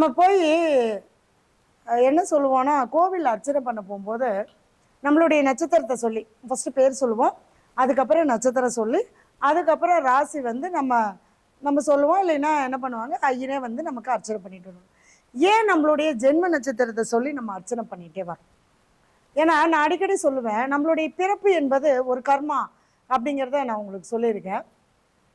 நம்ம போய் என்ன சொல்லுவோம்னா கோவில் அர்ச்சனை பண்ண போகும்போது நம்மளுடைய நட்சத்திரத்தை சொல்லி ஃபஸ்ட்டு பேர் சொல்லுவோம். அதுக்கப்புறம் நட்சத்திரம் சொல்லி அதுக்கப்புறம் ராசி வந்து நம்ம நம்ம சொல்லுவோம். இல்லைன்னா என்ன பண்ணுவாங்க? ஐயனே வந்து நமக்கு அர்ச்சனை பண்ணிட்டு வருவாங்க. ஏன் நம்மளுடைய ஜென்ம நட்சத்திரத்தை சொல்லி நம்ம அர்ச்சனை பண்ணிகிட்டே வரோம் ஏன்னா நான் அடிக்கடி சொல்லுவேன் நம்மளுடைய பிறப்பு என்பது ஒரு கர்மா அப்படிங்கிறத நான் உங்களுக்கு சொல்லியிருக்கேன்.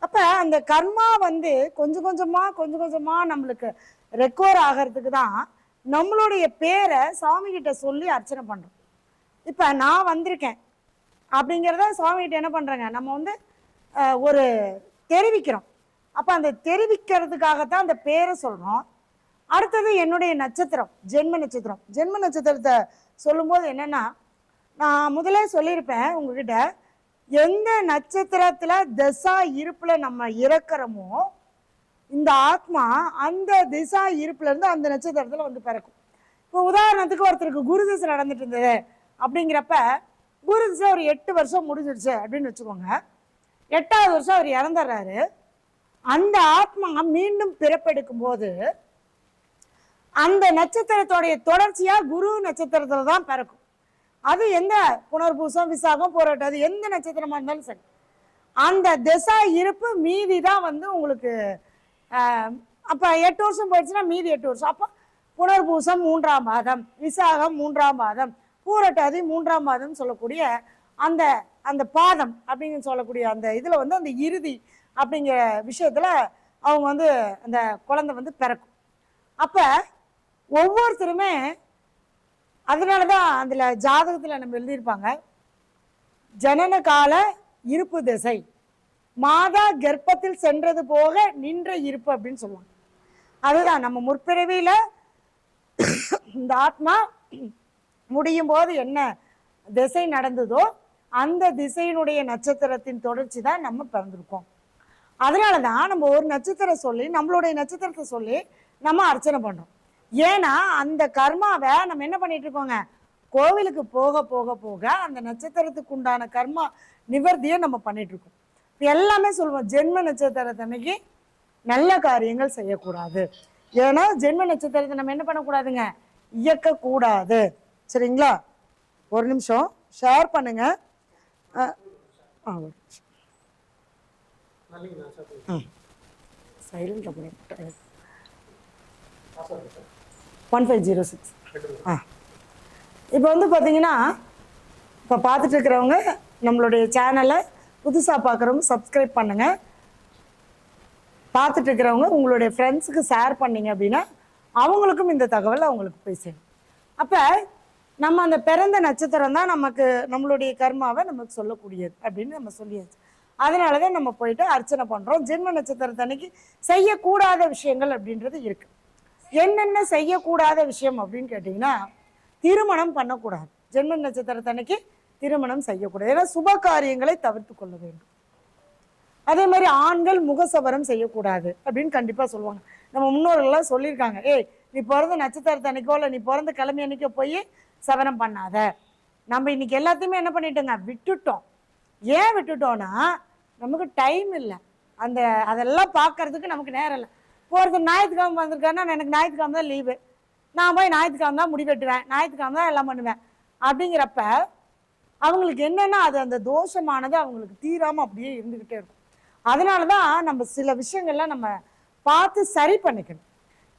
அப்போ அந்த கர்மா வந்து கொஞ்சம் கொஞ்சமாக கொஞ்சம் கொஞ்சமாக நம்மளுக்கு ரெக்கவர் ஆகிறதுக்கு தான் நம்மளுடைய பேரை சுவாமிகிட்ட சொல்லி அர்ச்சனை பண்ணுறோம் இப்போ நான் வந்திருக்கேன் அப்படிங்கிறத சுவாமிகிட்ட என்ன பண்ணுறேங்க நம்ம வந்து ஒரு தெரிவிக்கிறோம். அப்போ அந்த தெரிவிக்கிறதுக்காகத்தான் அந்த பேரை சொல்கிறோம் அடுத்தது என்னுடைய நட்சத்திரம் ஜென்ம நட்சத்திரம். ஜென்ம நட்சத்திரத்தை சொல்லும்போது என்னென்னா நான் முதலே சொல்லியிருப்பேன் உங்ககிட்ட எந்த நட்சத்திரத்துல திசா இருப்புல நம்ம இறக்குறோமோ இந்த ஆத்மா அந்த திசா இருப்புல இருந்து அந்த நட்சத்திரத்துல வந்து பிறக்கும். இப்போ உதாரணத்துக்கு ஒருத்தருக்கு குரு திசை நடந்துட்டு இருந்தது அப்படிங்கிறப்ப குரு திசை ஒரு எட்டு வருஷம் முடிஞ்சிடுச்சு அப்படின்னு வச்சுக்கோங்க. எட்டாவது வருஷம் அவர் இறந்துடுறாரு. அந்த ஆத்மா மீண்டும் பிறப்பெடுக்கும் போது அந்த நட்சத்திரத்தோடைய தொடர்ச்சியா குரு நட்சத்திரத்துல தான் பிறக்கும். அது எந்த புனர்பூசம் விசாகம் போராட்டம். அது எந்த நட்சத்திரமா இருந்தாலும் சரி. அந்த திசா இருப்பு மீதி தான் வந்து உங்களுக்கு அப்போ எட்டு வருஷம் போயிடுச்சுன்னா மீதி எட்டு வருஷம். அப்போ புனர்பூசம் மூன்றாம் மாதம் விசாகம் மூன்றாம் மாதம் பூரட்டாதி மூன்றாம் மாதம் சொல்லக்கூடிய அந்த அந்த பாதம் அப்படின்னு சொல்லக்கூடிய அந்த இதில் வந்து அந்த இறுதி அப்படிங்கிற விஷயத்தில் அவங்க வந்து அந்த குழந்தை வந்து பிறக்கும். அப்போ ஒவ்வொருத்தருமே அதனால தான் அதில் ஜாதகத்தில் நம்ம எழுதியிருப்பாங்க ஜனன கால இருப்பு திசை மாதா கர்ப்பத்தில் சென்றது போக நின்ற இருப்பு அப்படின்னு சொல்லுவாங்க. அதுதான் நம்ம முற்பிறவியில் இந்த ஆத்மா முடியும் போது என்ன திசை நடந்ததோ அந்த திசையினுடைய நட்சத்திரத்தின் தொடர்ச்சி தான் நம்ம பிறந்திருக்கோம். அதனால தான் நம்ம ஒரு நட்சத்திரம் சொல்லி நம்மளுடைய நட்சத்திரத்தை சொல்லி நம்ம அர்ச்சனை பண்ணுறோம் ஏன்னா அந்த கர்மாவை நம்ம என்ன பண்ணிட்டு இருக்கோங்க கோவிலுக்கு போக போக போக அந்த நட்சத்திரத்துக்கு உண்டான கர்மா நிவர்த்தியை நம்ம பண்ணிட்டு இருக்கோம் இப்ப எல்லாமே சொல்லுவோம் ஜென்ம நட்சத்திரத்தன்னைக்கு நல்ல காரியங்கள் செய்யக்கூடாது. ஏன்னா ஜென்ம நட்சத்திரத்தை நம்ம என்ன பண்ணக்கூடாதுங்க? இயக்கக்கூடாது. சரிங்களா? ஒரு நிமிஷம் ஷேர் பண்ணுங்க. சைலண்ட் பண்ணி ஒன் ஃபைவ் ஜீரோ சிக்ஸ் ஆ. இப்போ வந்து பார்த்தீங்கன்னா இப்போ பார்த்துட்டு இருக்கிறவங்க நம்மளுடைய சேனலை புதுசாக பார்க்குறவங்க சப்ஸ்கிரைப் பண்ணுங்கள் பார்த்துட்டு இருக்கிறவங்க உங்களுடைய ஃப்ரெண்ட்ஸுக்கு ஷேர் பண்ணிங்க அப்படின்னா அவங்களுக்கும் இந்த தகவல் அவங்களுக்கு போய் சேரும். அப்போ நம்ம அந்த பிறந்த நட்சத்திரம் தான் நமக்கு நம்மளுடைய கர்மாவை நமக்கு சொல்லக்கூடியது அப்படின்னு நம்ம சொல்லியாச்சு. அதனால தான் நம்ம போயிட்டு அர்ச்சனை பண்ணுறோம் ஜென்ம நட்சத்திரத்தன்னைக்கு செய்யக்கூடாத விஷயங்கள் அப்படின்றது இருக்குது என்னென்ன செய்யக்கூடாத விஷயம் அப்படின்னு கேட்டிங்கன்னா திருமணம் பண்ணக்கூடாது. ஜென்ம நட்சத்திரத்தன்னைக்கு திருமணம் செய்யக்கூடாது. ஏன்னா சுப காரியங்களை தவிர்த்து கொள்ள வேண்டும். அதே மாதிரி ஆண்கள் முகசவரம் செய்யக்கூடாது அப்படின்னு கண்டிப்பாக சொல்லுவாங்க. நம்ம முன்னோர்கள்லாம் சொல்லியிருக்காங்க. ஏய் நீ பிறந்த நட்சத்திரத்தை அன்னைக்கோ இல்லை நீ பிறந்த கிழமை அன்னைக்கோ போய் சவரம் பண்ணாத. நம்ம இன்னைக்கு எல்லாத்தையுமே என்ன பண்ணிட்டோங்க? விட்டுட்டோம். ஏன் விட்டுட்டோம்னா நமக்கு டைம் இல்லை. அந்த அதெல்லாம் பார்க்கறதுக்கு நமக்கு நேரம் இல்லை. ஒருத்தர் ஞாயிற்றுக்கிழமை வந்திருக்காருன்னா எனக்கு ஞாயிற்றுக்கிழமை தான் லீவு நான் போய் ஞாயிற்றுக்கிழமை தான் முடி வெட்டுவேன் ஞாயிற்றுக்கிழமை தான் எல்லாம் பண்ணுவேன். அப்படிங்கிறப்ப அவங்களுக்கு என்னென்னா அது அந்த தோஷமானது அவங்களுக்கு தீராமல் அப்படியே இருந்துக்கிட்டே இருக்கும். அதனால தான் நம்ம சில விஷயங்கள்லாம் நம்ம பார்த்து சரி பண்ணிக்கணும்.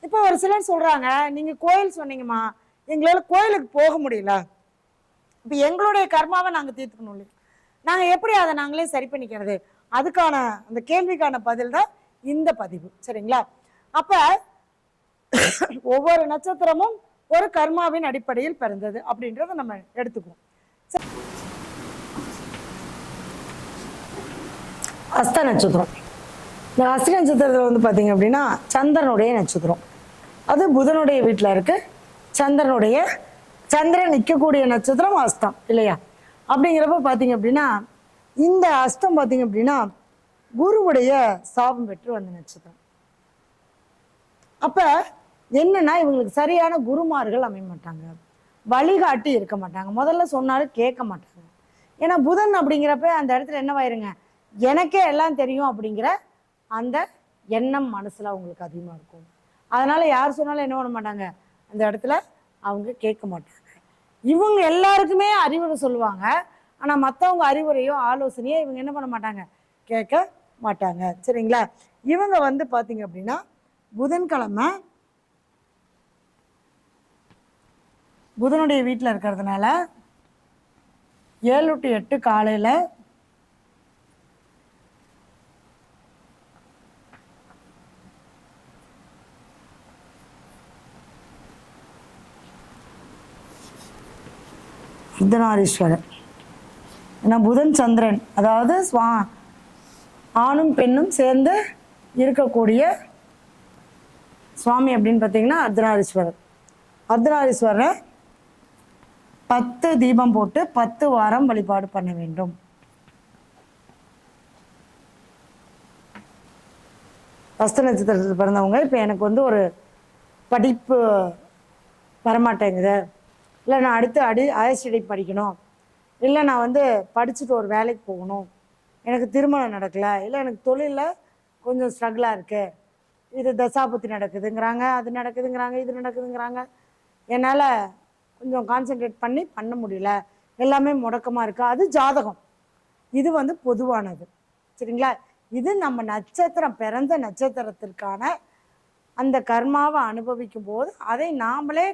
இப்போ ஒரு சிலர் சொல்கிறாங்க நீங்கள் கோயில் சொன்னீங்கம்மா எங்களால் கோயிலுக்கு போக முடியல. இப்போ எங்களுடைய கர்மாவை நாங்கள் தீர்த்துக்கணும் இல்லையா? நாங்கள் எப்படி அதை நாங்களே சரி பண்ணிக்கிறது? அதுக்கான அந்த கேள்விக்கான பதில் தான் இந்த பதிவு. சரிங்களா? அப்ப ஒவ்வொரு நட்சத்திரமும் ஒரு கர்மாவின் அடிப்படையில் பிறந்தது அப்படின்றத நம்ம எடுத்துக்குவோம். அஸ்த நட்சத்திரம். இந்த அஸ்த நட்சத்திரத்தில் வந்து பார்த்தீங்க அப்படின்னா சந்திரனுடைய நட்சத்திரம். அது புதனுடைய வீட்டில் இருக்கு. சந்திரனுடைய சந்திரன் நிற்கக்கூடிய நட்சத்திரம் அஸ்தம் இல்லையா? அப்படிங்கிறப்ப பார்த்தீங்க அப்படின்னா இந்த அஸ்தம் பார்த்தீங்க அப்படின்னா குருவுடைய சாபம் பெற்று வந்த நட்சத்திரம். அப்போ என்னன்னா இவங்களுக்கு சரியான குருமார்கள் அமைய மாட்டாங்க வழிகாட்டி இருக்க மாட்டாங்க. முதல்ல சொன்னாலும் கேட்க மாட்டாங்க. ஏன்னா புதன் அப்படிங்கிறப்ப அந்த இடத்துல என்னவாயிருங்க எனக்கே எல்லாம் தெரியும் அப்படிங்கிற அந்த எண்ணம் மனசில் அவங்களுக்கு அதிகமாக இருக்கும். அதனால் யார் சொன்னாலும் என்ன பண்ண மாட்டாங்க? அந்த இடத்துல அவங்க கேட்க மாட்டாங்க. இவங்க எல்லாருக்குமே அறிவுரை சொல்லுவாங்க. ஆனால் மற்றவங்க அறிவுரையோ ஆலோசனையோ இவங்க என்ன பண்ண மாட்டாங்க? கேட்க மாட்டாங்க. சரிங்களா? இவங்க வந்து பார்த்தீங்க அப்படின்னா புதன்கிழமை புதனுடைய வீட்டில் இருக்கிறதுனால ஏழு டு எட்டு காலையில் அர்த்தநாரீஸ்வரர் ஏன்னா புதன் சந்திரன் அதாவது ஸ்வா ஆணும் பெண்ணும் சேர்ந்து இருக்கக்கூடிய சுவாமி அப்படின்னு பார்த்தீங்கன்னா அர்த்தநாரீஸ்வரர். அர்த்தநாரீஸ்வரரை பத்து தீபம் போட்டு பத்து வாரம் வழிபாடு பண்ண வேண்டும். ஹஸ்த நட்சத்திரத்தில் பிறந்தவங்க இப்போ எனக்கு வந்து ஒரு படிப்பு வரமாட்டேங்குது. இல்லை நான் அடுத்து அடி ஹையர் ஸ்டடி படிக்கணும். இல்லை நான் வந்து படிச்சுட்டு ஒரு வேலைக்கு போகணும். எனக்கு திருமணம் நடக்கலை. இல்லை எனக்கு தொழிலில் கொஞ்சம் ஸ்ட்ரகிளாக இருக்குது இது தசாபுத்தி நடக்குதுங்கிறாங்க அது நடக்குதுங்கிறாங்க இது நடக்குதுங்கிறாங்க. என்னால் கொஞ்சம் கான்சென்ட்ரேட் பண்ணி பண்ண முடியல. எல்லாமே முடக்கமாக இருக்குது அது ஜாதகம். இது வந்து பொதுவானது. சரிங்களா? இது நம்ம நட்சத்திரம் பிறந்த நட்சத்திரத்திற்கான அந்த கர்மாவை அனுபவிக்கும் போது அதை நாமளே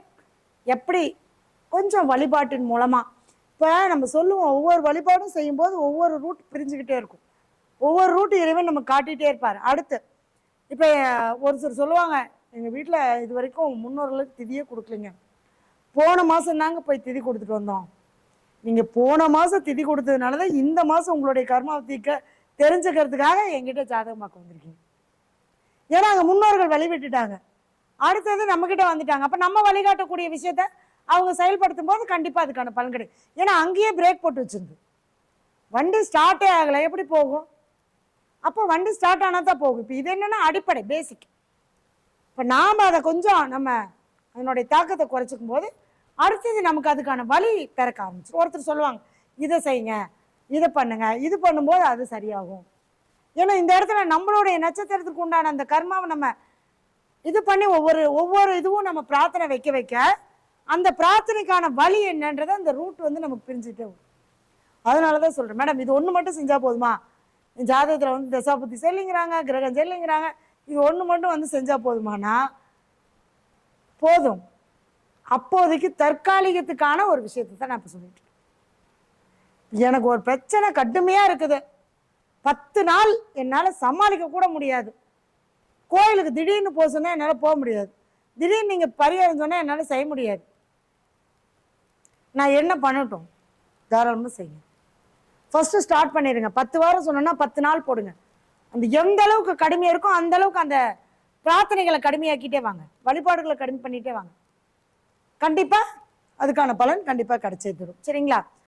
எப்படி கொஞ்சம் வழிபாட்டின் மூலமாக இப்போ நம்ம சொல்லுவோம் ஒவ்வொரு வழிபாடும் செய்யும்போது ஒவ்வொரு ரூட் பிரிஞ்சுக்கிட்டே இருக்கும். ஒவ்வொரு ரூட் இறைவன் நம்ம காட்டிகிட்டே இருப்பார். அடுத்து இப்போ ஒரு சிலர் சொல்லுவாங்க எங்கள் வீட்டில் இது வரைக்கும் முன்னோர்களுக்கு திதியே கொடுக்கலைங்க. போன மாதம் தாங்க போய் திதி கொடுத்துட்டு வந்தோம். நீங்கள் போன மாதம் திதி கொடுத்ததுனால தான் இந்த மாதம் உங்களுடைய கர்மாவை தெரிஞ்சுக்கிறதுக்காக எங்கிட்ட ஜாதகமாக்க வந்திருக்கீங்க. ஏன்னா அங்கே முன்னோர்கள் வழி விட்டுட்டாங்க அடுத்தது நம்மக்கிட்ட வந்துட்டாங்க. அப்போ நம்ம வழிகாட்டக்கூடிய விஷயத்த அவங்க செயல்படுத்தும் போது கண்டிப்பாக அதுக்கான பலன் கிடைக்கும் ஏன்னா அங்கேயே பிரேக் போட்டு வச்சிருந்து. வண்டி ஸ்டார்ட்டே ஆகலை. எப்படி போகும்? அப்போ வண்டி ஸ்டார்ட் ஆனால் தான் போகும். இப்போ இது என்னென்னா அடிப்படை பேசிக் இப்போ நாம் அதை கொஞ்சம் நம்ம அதனுடைய தாக்கத்தை குறைச்சிக்கும் போது அடுத்தது நமக்கு அதுக்கான வழி பிறக்க ஆரம்பிச்சு ஒருத்தர் சொல்லுவாங்க இதை செய்யுங்க இதை பண்ணுங்க இது பண்ணும்போது அது சரியாகும். ஏன்னா இந்த இடத்துல நம்மளுடைய நட்சத்திரத்துக்கு உண்டான அந்த கர்மாவை நம்ம இது பண்ணி ஒவ்வொரு ஒவ்வொரு இதுவும் நம்ம பிரார்த்தனை வைக்க வைக்க அந்த பிரார்த்தனைக்கான வழி என்னன்றதை அந்த ரூட் வந்து நமக்கு பிரிஞ்சுட்டே அதனால தான் சொல்கிறேன் மேடம் இது ஒன்று மட்டும் செஞ்சால் போதுமா? ஜாதகத்தில் வந்து தசாபுத்தி செல்லிங்கிறாங்க கிரகம் செல்லிங்கிறாங்க. இது ஒன்று மட்டும் வந்து செஞ்சால் போதுமானா? போதும். அப்போதைக்கு தற்காலிகத்துக்கான ஒரு விஷயத்தை தான் நான் இப்போ சொல்லிட்டு எனக்கு ஒரு பிரச்சனை கடுமையாக இருக்குது. பத்து நாள் என்னால் சமாளிக்க கூட முடியாது. கோயிலுக்கு திடீர்னு போக சொன்னால் என்னால் போக முடியாது. திடீர்னு நீங்கள் பரிகாரம் சொன்னால் என்னால் செய்ய முடியாது. நான் என்ன பண்ணட்டும்? தாராளமாக செய்யணும் ஃபர்ஸ்ட் ஸ்டார்ட் பண்ணிடுங்க பத்து வாரம் சொன்னோன்னா பத்து நாள் போடுங்க. அந்த எந்த அளவுக்கு கடுமையாக இருக்கோ அந்த அளவுக்கு அந்த பிரார்த்தனைகளை கடுமையாக்கிட்டே வாங்க. வழிபாடுகளை கடுமை பண்ணிட்டே வாங்க. கண்டிப்பாக அதுக்கான பலன் கண்டிப்பாக கிடைச்சே தரும் சரிங்களா?